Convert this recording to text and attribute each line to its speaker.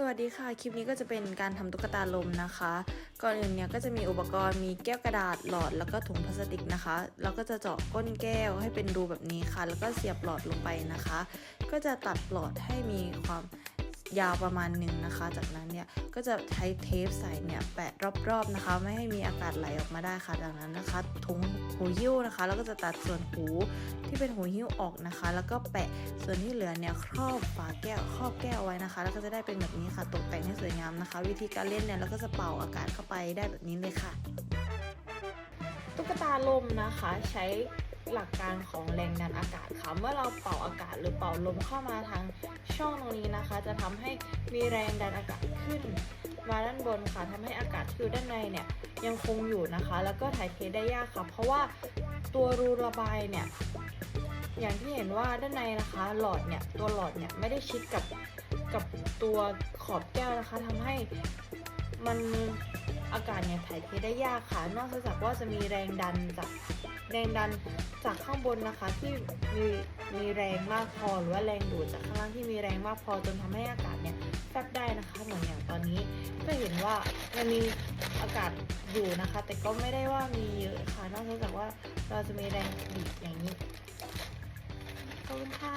Speaker 1: สวัสดีค่ะ คลิปนี้ก็จะเป็นการทำตุ๊กตาลมนะคะ ก่อนอื่นเนี่ยก็จะมีอุปกรณ์มีแก้วกระดาษหลอดแล้วก็ถุงพลาสติกนะคะ เราก็จะเจาะก้นแก้วให้เป็นรูแบบนี้ค่ะ แล้วก็เสียบหลอดลงไปนะคะ ก็จะตัดหลอดให้มีความ ยาวประมาณหนึ่งนะคะ จากนั้นเนี่ยก็จะใช้เทปใส่เนี่ยแปะรอบๆนะคะ ไม่ให้มีอากาศไหลออกมาได้ค่ะจากนั้นนะคะถุงหูหิ้วนะคะ แล้วก็จะตัดส่วนหูที่เป็นหูหิ้วออกนะคะ แล้วก็แปะส่วนที่เหลือเนี่ยครอบฝาแก้วครอบแก้วไว้นะคะ แล้วก็จะได้เป็นแบบนี้ค่ะตกแต่งให้สวยงามนะคะ วิธีการเล่นเนี่ยเราก็จะเป่าอากาศเข้าไปได้แบบนี้เลยค่ะ ตุ๊กตาลมนะคะใช้ หลักการของแรงดันอากาศค่ะเมื่อเราเป่าอากาศหรือเป่าลมเข้ามาทางช่องตรงนี้นะคะ จะทำให้มีแรงดันอากาศขึ้น มาด้านบนค่ะทำให้อากาศที่อยู่ด้านในเนี่ยยังคงอยู่นะคะ แล้วก็ถ่ายเทได้ยากค่ะ เพราะว่าตัวรูระบายเนี่ยอย่างที่เห็นว่าด้านในนะคะ หลอดเนี่ยตัวหลอดเนี่ยไม่ได้ชิดกับกับตัวขอบแก้วนะคะทำให้มัน อากาศเนี่ยถ่ายเทได้ยากค่ะ นอกจากว่าจะมีแรงดันจากแรงดันจากข้างบนนะคะที่มีมีแรงมากพอหรือว่าแรงดูดจากข้างล่างที่มีแรงมากพอจนทำให้อากาศเนี่ยแฟบได้นะคะเหมือนอย่างตอนนี้ ก็เห็นว่ายังมีอากาศอยู่นะคะ แต่ก็ไม่ได้ว่ามีเยอะค่ะนอกจากว่าเราจะมีแรงบีบอย่างนี้ขอบคุณค่ะ